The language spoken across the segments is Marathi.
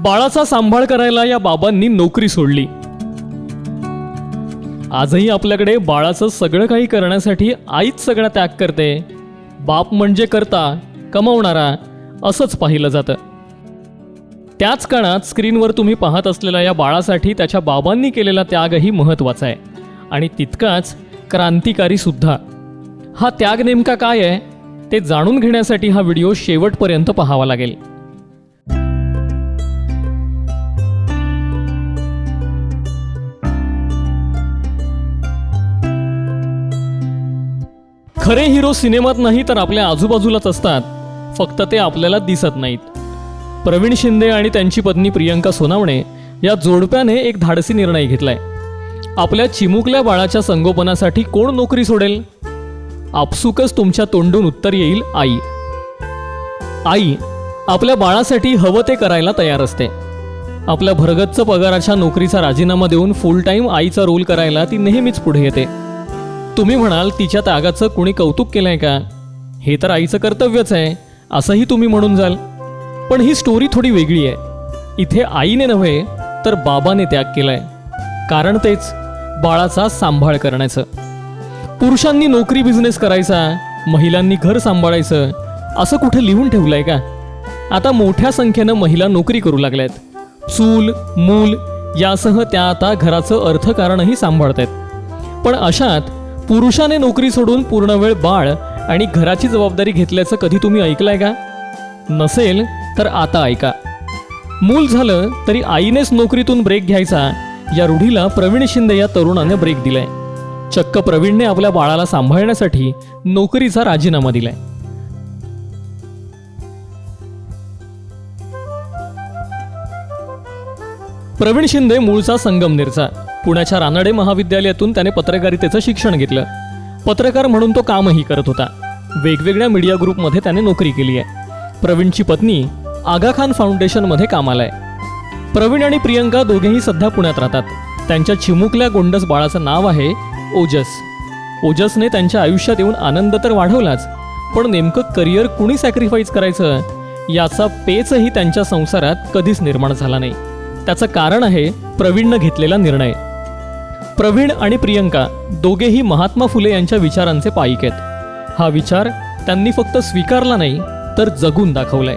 बाळाचा सांभाळ करायला या बाबांनी नोकरी सोडली. आजही आपल्याकडे बाळाचं सगळं काही करण्यासाठी आईच सगळा त्याग करते. बाप म्हणजे करता कमवणारा असंच पाहिलं जातं. त्याच काळात स्क्रीनवर तुम्ही पाहत असलेल्या या बाळासाठी त्याच्या बाबांनी केलेला त्यागही महत्त्वाचा आहे. आणि तितकाच क्रांतिकारी सुद्धा. हा त्याग नेमका काय आहे ते जाणून घेण्यासाठी हा व्हिडिओ शेवटपर्यंत पाहावा लागेल. खरे हिरो सिनेमात नाही तर आपल्या आजूबाजूलाच असतात. फक्त ते आपल्याला दिसत नाहीत. प्रवीण शिंदे आणि त्यांची पत्नी प्रियंका सोनावणे या जोडप्याने एक धाडसी निर्णय घेतलाय. आपल्या चिमुकल्या बाळाच्या संगोपनासाठी कोण नोकरी सोडेल? आपसुकच तुमच्या तोंडून उत्तर येईल आई. आई आपल्या बाळासाठी हवं ते करायला तयार असते. आपल्या भरगच्च पगाराच्या नोकरीचा राजीनामा देऊन फुल टाईम आईचा रोल करायला ती नेहमीच पुढे येते. तुम्ही म्हणाल तिच्या त्यागाचं कुणी कौतुक केलंय का? हे तर आईचं कर्तव्यच आहे असंही तुम्ही म्हणून जाल. पण ही स्टोरी थोडी वेगळी आहे. इथे आईने नव्हे तर बाबाने त्याग केलाय. कारण तेच बाळाचा सांभाळ करण्याचं. पुरुषांनी नोकरी बिझनेस करायचा महिलांनी घर सांभाळायचं असं कुठे लिहून ठेवलंय का? आता मोठ्या संख्येनं महिला नोकरी करू लागल्यात. चूल मूल यासह त्या आता घराचं अर्थकारणही सांभाळतायत. पण अशात पुरुषाने नोकरी सोडून पूर्ण वेळ बाळ आणि घराची जबाबदारी घेतल्याचं कधी तुम्ही ऐकलंय का? नसेल तर आता ऐका. मूल झालं तरी आईनेच नोकरीतून ब्रेक घ्यायचा. या रूढीला प्रवीण शिंदे या तरुणाने ब्रेक दिलाय. चक्क प्रवीणने आपल्या बाळाला सांभाळण्यासाठी नोकरीचा राजीनामा दिलाय. प्रवीण शिंदे मूळचा संगमनेरचा. पुण्याच्या रानडे महाविद्यालयातून त्याने पत्रकारितेचं शिक्षण घेतलं. पत्रकार म्हणून तो कामही करत होता. वेगवेगळ्या मीडिया ग्रुपमध्ये त्याने नोकरी केली आहे. प्रवीणची पत्नी आगा खान फाउंडेशनमध्ये कामाला आहे प्रवीण आणि प्रियंका दोघेही सध्या पुण्यात राहतात. त्यांच्या चिमुकल्या गोंडस बाळाचं नाव आहे ओजस. ओजसने त्यांच्या आयुष्यात येऊन आनंद तर वाढवलाच पण नेमकं करिअर कुणी सॅक्रिफाईस करायचं? याचा पेचही त्यांच्या संसारात कधीच निर्माण झाला नाही. त्याचं कारण आहे प्रवीणनं घेतलेला निर्णय. प्रवीण आणि प्रियंका दोघेही महात्मा फुले यांच्या विचारांचे पाईक आहेत. हा विचार त्यांनी फक्त स्वीकारला नाही तर जगून दाखवलाय.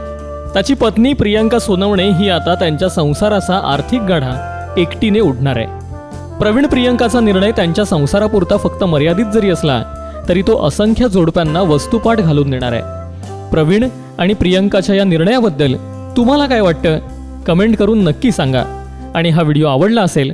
त्याची पत्नी प्रियंका सोनवणे ही आता त्यांच्या संसाराचा आर्थिक गाढा एकटीने उडणार आहे. प्रवीण प्रियंकाचा निर्णय त्यांच्या संसारापुरता फक्त मर्यादित जरी असला तरी तो असंख्य जोडप्यांना वस्तुपाठ घालून देणार आहे. प्रवीण आणि प्रियंकाच्या या निर्णयाबद्दल तुम्हाला काय वाटतं? कमेंट करून नक्की सांगा. आणि हा व्हिडिओ आवडला असेल